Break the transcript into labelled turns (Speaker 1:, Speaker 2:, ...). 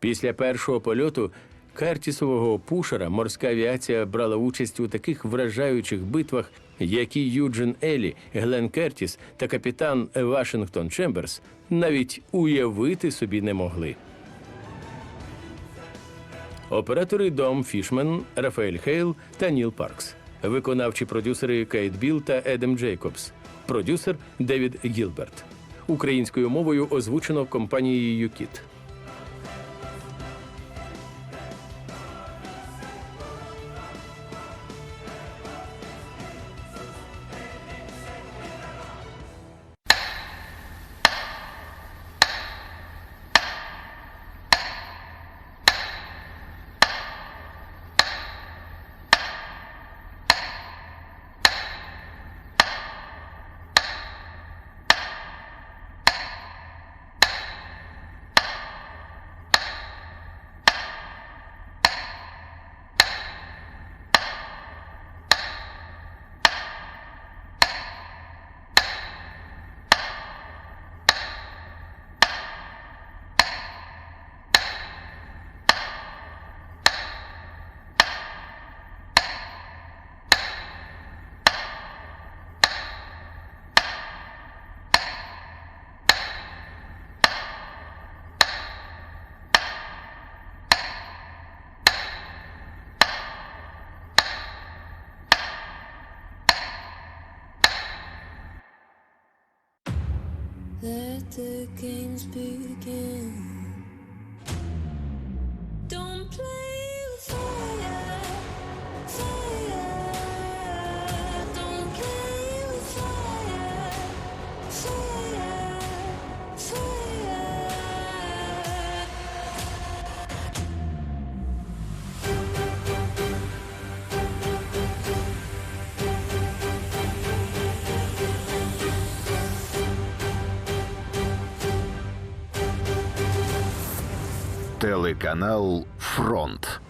Speaker 1: Після першого польоту Кертісового пушера морська авіація брала участь у таких вражаючих битвах, які Юджин Елі, Глен Кертіс та капітан Вашингтон Чемберс навіть уявити собі не могли. Оператори Дом Фішмен, Рафаель Хейл та Ніл Паркс. Виконавчі продюсери Кейт Біл та Едем Джейкобс. Продюсер Девід Гілберт. Українською мовою озвучено компанією ЮКІТ.
Speaker 2: Let the games begin.
Speaker 3: Телеканал Фронт.